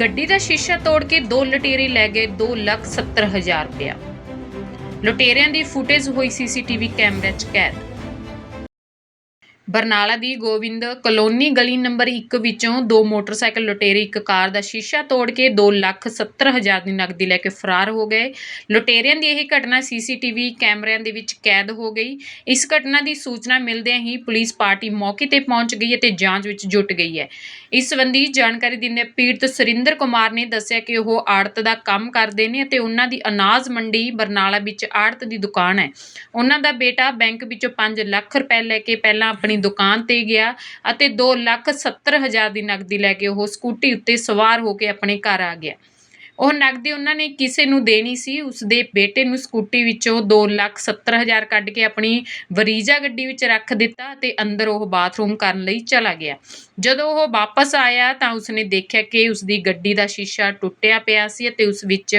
ਗੱਡੀ ਦਾ ਸ਼ੀਸ਼ਾ ਤੋੜ ਕੇ ਦੋ ਲੁਟੇਰੇ ਲੈ ਗਏ 2 ਲੱਖ 70 ਹਜ਼ਾਰ ਰੁਪਇਆ। ਲੁਟੇਰਿਆਂ ਦੀ ਫੁਟੇਜ ਹੋਈ ਸੀਸੀਟੀਵੀ ਕੈਮਰੇ 'ਚ ਕੈਦ। ਬਰਨਾਲਾ ਦੀ ਗੋਬਿੰਦ ਕਲੋਨੀ ਗਲੀ ਨੰਬਰ 1 ਵਿੱਚੋਂ ਦੋ ਮੋਟਰਸਾਈਕਲ ਲੁਟੇਰੇ, ਇੱਕ ਕਾਰ ਦਾ ਸ਼ੀਸ਼ਾ ਤੋੜ ਕੇ 2 ਲੱਖ 70 ਹਜ਼ਾਰ ਦੀ ਨਕਦੀ ਲੈ ਕੇ ਫਰਾਰ ਹੋ ਗਏ। ਲੁਟੇਰਿਆਂ ਦੀ ਇਹ ਘਟਨਾ ਸੀਸੀਟੀਵੀ ਕੈਮਰਿਆਂ ਦੇ ਵਿੱਚ ਕੈਦ ਹੋ ਗਈ। ਇਸ ਘਟਨਾ ਦੀ ਸੂਚਨਾ ਮਿਲਦਿਆਂ ਹੀ ਪੁਲਿਸ ਪਾਰਟੀ ਮੌਕੇ ਤੇ ਪਹੁੰਚ ਗਈ ਅਤੇ ਜਾਂਚ ਵਿੱਚ ਜੁਟ ਗਈ ਹੈ। ਇਸ ਸੰਬੰਧੀ ਜਾਣਕਾਰੀ ਦਿੰਦੇ ਪੀੜਤ ਸੁਰਿੰਦਰ ਕੁਮਾਰ ਨੇ ਦੱਸਿਆ ਕਿ ਉਹ ਆੜਤ ਦਾ ਕੰਮ ਕਰਦੇ ਨੇ ਅਤੇ ਉਹਨਾਂ ਦੀ ਅਨਾਜ ਮੰਡੀ ਬਰਨਾਲਾ ਵਿੱਚ ਆੜਤ ਦੀ ਦੁਕਾਨ ਹੈ। ਉਹਨਾਂ ਦਾ ਬੇਟਾ ਬੈਂਕ ਵਿੱਚੋਂ 5 ਲੱਖ ਰੁਪਏ ਲੈ ਕੇ ਪਹਿਲਾਂ ਆਪਣੀ ਦੁਕਾਨ ਤੇ ਗਿਆ ਅਤੇ 2 ਲੱਖ 70 ਹਜ਼ਾਰ ਦੀ ਨਕਦੀ ਲੈ ਕੇ ਉਹ ਸਕੂਟੀ ਉੱਤੇ ਸਵਾਰ ਹੋ ਕੇ ਆਪਣੇ ਘਰ ਆ ਗਿਆ। ਉਹ ਨਕਦੀ ਉਹਨਾਂ ਨੇ ਕਿਸੇ ਨੂੰ ਦੇਣੀ ਸੀ ਉਸਦੇ ਬੇਟੇ ਨੂੰ ਸਕੂਟੀ ਵਿੱਚੋਂ ਦੋ ਲੱਖ 70 ਹਜ਼ਾਰ ਕੱਢ ਕੇ ਆਪਣੀ ਵਰੀਜਾ ਗੱਡੀ ਵਿੱਚ ਰੱਖ ਦਿੱਤਾ ਅਤੇ ਅੰਦਰ ਉਹ ਬਾਥਰੂਮ ਕਰਨ ਲਈ ਚਲਾ ਗਿਆ। ਜਦੋਂ ਉਹ ਵਾਪਸ ਆਇਆ ਤਾਂ ਉਸਨੇ ਦੇਖਿਆ ਕਿ ਉਸਦੀ ਗੱਡੀ ਦਾ ਸ਼ੀਸ਼ਾ ਟੁੱਟਿਆ ਪਿਆ ਸੀ ਅਤੇ ਉਸ ਵਿੱਚ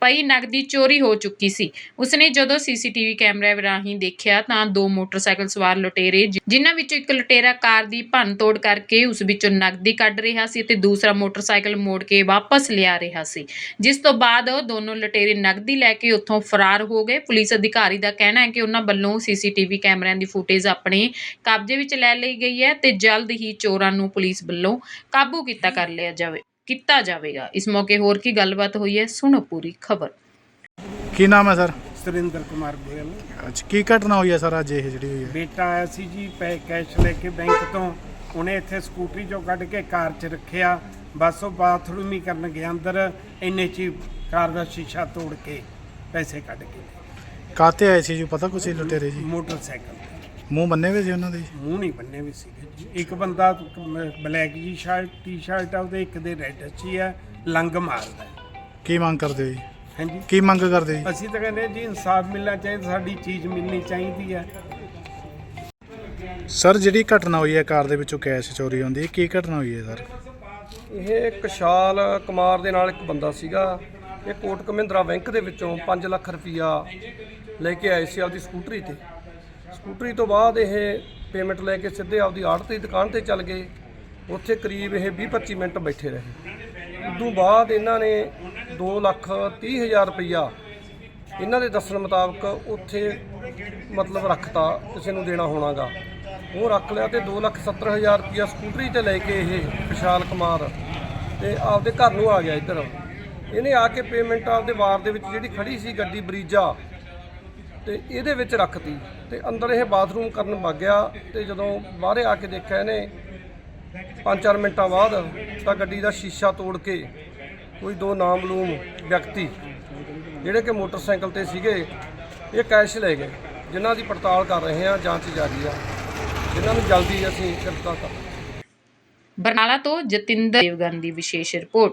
ਪਈ ਨਕਦੀ ਚੋਰੀ ਹੋ ਚੁੱਕੀ ਸੀ। ਉਸਨੇ ਜਦੋਂ ਸੀਸੀਟੀਵੀ ਕੈਮਰੇ ਰਾਹੀਂ ਦੇਖਿਆ ਤਾਂ ਦੋ ਮੋਟਰਸਾਈਕਲ ਸਵਾਰ ਲੁਟੇਰੇ ਜਿਨ੍ਹਾਂ ਵਿੱਚੋਂ ਇੱਕ ਲੁਟੇਰਾ ਕਾਰ ਦੀ ਭੰਨ ਤੋੜ ਕਰਕੇ ਉਸ ਵਿੱਚੋਂ ਨਕਦੀ ਕੱਢ ਰਿਹਾ ਸੀ ਤੇ ਦੂਸਰਾ ਮੋਟਰਸਾਈਕਲ ਮੋੜ ਕੇ ਵਾਪਸ ਲਿਆ ਰਿਹਾ ਸੀ। ਜਿਸ ਤੋਂ ਬਾਅਦ ਉਹ ਦੋਨੋਂ ਲੁਟੇਰੇ ਨਕਦੀ ਲੈ ਕੇ ਉੱਥੋਂ ਫਰਾਰ ਹੋ ਗਏ। ਪੁਲਿਸ ਅਧਿਕਾਰੀ ਦਾ ਕਹਿਣਾ ਹੈ ਕਿ ਉਹਨਾਂ ਵੱਲੋਂ ਸੀਸੀਟੀਵੀ ਕੈਮਰਿਆਂ ਦੀ ਫੁਟੇਜ ਆਪਣੇ ਕਬਜ਼ੇ ਵਿੱਚ ਲੈ ਲਈ ਗਈ ਹੈ ਤੇ ਜਲਦ ਹੀ ਚੋਰਾਂ ਨੂੰ ਪੁਲਿਸ ਵੱਲੋਂ ਕਾਬੂ ਕੀਤਾ ਕਰ ਲਿਆ ਜਾਵੇ ਕੀਤਾ ਜਾਵੇਗਾ। ਇਸ ਮੌਕੇ ਹੋਰ ਕੀ ਗੱਲਬਾਤ ਹੋਈ ਹੈ ਸੁਣੋ ਪੂਰੀ ਖਬਰ। ਕੀ ਨਾਮ ਹੈ ਸਰ? ਸੁਰਿੰਦਰ ਕੁਮਾਰ ਗੋਇਲ ਅੱਜ ਕੀ ਘਟਨਾ ਹੋਈ ਹੈ ਸਰ ਅੱਜ ਇਹ ਜਿਹੜੀ ਹੋਈ ਹੈ? ਬੇਟਾ ਆਇਆ ਸੀ ਜੀ ਪੈ ਕੈਸ਼ ਲੈ ਕੇ ਬੈਂਕ ਤੋਂ। ਉਹਨੇ ਇੱਥੇ ਸਕੂਟਰੀ ਚੋਂ ਕੱਢ ਕੇ ਕਾਰ 'ਚ ਰੱਖਿਆ। ਬਸ ਉਹ ਬਾਥਰੂਮ ਹੀ ਕਰਨ ਗਿਆ ਅੰਦਰ ਇੰਨੇ 'ਚ ਹੀ ਕਾਰ ਦਾ ਸ਼ੀਸ਼ਾ ਤੋੜ ਕੇ ਪੈਸੇ ਕੱਢ ਕੇ ਕਾਤੇ ਆਏ ਸੀ ਜੀ ਪਤਾ ਕੁਛ ਲੁਟੇਰੇ ਜੀ? ਮੋਟਰਸਾਈਕਲ ਤੇ। ਮੂੰਹ ਬੰਨੇ ਹੋਏ ਸੀ ਉਹਨਾਂ ਦੇ? ਮੂੰਹ ਨਹੀਂ ਬੰਨੇ ਵੀ ਸੀਗੇ ਜੀ। ਇੱਕ ਬੰਦਾ ਬਲੈਕ ਜੀ ਸ਼ਰਟ ਟੀ-ਸ਼ਰਟ ਆ ਉਹਦੇ ਇੱਕ ਦੇ ਰੈੱਡ ਅੱਛੀ ਆ ਲੰਗ ਮਾਰਦਾ। ਹੈ। ਕੀ ਮੰਗ ਕਰਦੇ ਹੋ ਜੀ? ਹਾਂਜੀ। ਕੀ ਮੰਗ ਕਰਦੇ ਜੀ? ਅਸੀਂ ਤਾਂ ਕਹਿੰਦੇ ਜੀ ਇਨਸਾਫ ਮਿਲਣਾ ਚਾਹੀਦਾ ਸਾਡੀ ਚੀਜ਼ ਮਿਲਣੀ ਚਾਹੀਦੀ ਹੈ ਸਰ, ਜਿਹੜੀ ਘਟਨਾ ਹੋਈ ਹੈ, ਕਾਰ ਦੇ ਵਿੱਚੋਂ ਕੈਸ਼ ਚੋਰੀ ਹੁੰਦੀ ਹੈ। ਕੀ ਘਟਨਾ ਹੋਈ ਹੈ, ਸਰ? ਇਹ ਕਸ਼ਾਲ ਕੁਮਾਰ ਦੇ ਨਾਲ ਇੱਕ ਬੰਦਾ ਸੀਗਾ। ਇਹ ਕੋਟਕ ਮਹਿੰਦਰਾ ਬੈਂਕ ਦੇ ਵਿੱਚੋਂ 5 ਲੱਖ ਰੁਪਈਆ ਲੈ ਕੇ ਆਏ ਸੀ ਆਪਦੀ ਸਕੂਟਰੀ ਤੇ। ਸਕੂਟਰੀ ਤੋਂ ਬਾਅਦ ਇਹ ਪੇਮੈਂਟ ਲੈ ਕੇ ਸਿੱਧੇ ਆਪਦੀ ਆੜਤ ਦੀ ਦੁਕਾਨ ਤੇ ਚੱਲ ਗਏ। ਉੱਥੇ ਕਰੀਬ ਇਹ 20-25 ਮਿੰਟ ਬੈਠੇ ਰਹੇ। ਉਦੋਂ ਬਾਅਦ ਇਹਨਾਂ ਨੇ 2 ਲੱਖ 30 ਹਜ਼ਾਰ ਰੁਪਈਆ ਇਹਨਾਂ ਦੇ ਦੱਸਣ ਮੁਤਾਬਕ ਉੱਥੇ ਮਤਲਬ ਰੱਖਤਾ, ਕਿਸੇ ਨੂੰ ਦੇਣਾ ਹੋਣਾਗਾ। ਉਹ ਰੱਖ ਲਿਆ ਤੇ 2 ਲੱਖ 70 ਹਜ਼ਾਰ ਰੁਪਈਆ ਸਕੂਟਰੀ ਤੇ ਲੈ ਕੇ ਇਹ ਵਿਸ਼ਾਲ ਕੁਮਾਰ ਤੇ ਆਪਦੇ ਘਰ ਨੂੰ ਆ ਗਿਆ ਇੱਧਰ। ਇਹਨੇ ਆ ਕੇ ਪੇਮੈਂਟ ਆਪਦੇ ਵਾਰ ਦੇ ਵਿੱਚ ਜਿਹੜੀ ਖੜੀ ਸੀ ਗੱਡੀ ਬਰੀਜਾ ਤੇ ਇਹਦੇ ਵਿੱਚ ਰੱਖਤੀ ਤੇ ਅੰਦਰ ਇਹ ਬਾਥਰੂਮ ਕਰਨ ਵਗ ਗਿਆ ਤੇ ਜਦੋਂ ਬਾਹਰੇ ਆ ਕੇ ਦੇਖਿਆ ਇਹਨੇ 5-4 ਮਿੰਟਾਂ ਬਾਅਦ ਤਾਂ ਗੱਡੀ ਦਾ ਸ਼ੀਸ਼ਾ ਤੋੜ ਕੇ ਕੋਈ ਦੋ ਨਾਮਲੂਮ ਵਿਅਕਤੀ ਜਿਹੜੇ ਕਿ ਮੋਟਰਸਾਈਕਲ ਤੇ ਸੀਗੇ, ਇਹ ਕੈਸ਼ ਲੈ ਗਏ, ਜਿਨ੍ਹਾਂ ਦੀ ਪੜਤਾਲ ਕਰ ਰਹੇ ਹਾਂ, ਜਾਂਚ ਜਾਰੀ ਆ। ਜਿਨ੍ਹਾਂ ਨੂੰ ਜਲਦੀ ਅਸੀਂ ਗ੍ਰਿਫਤਾਰ ਕਰ ਬਰਨਾਲਾ ਤੋਂ ਜਤਿੰਦਰ ਦੇਵਗਨ ਦੀ ਵਿਸ਼ੇਸ਼ ਰਿਪੋਰਟ।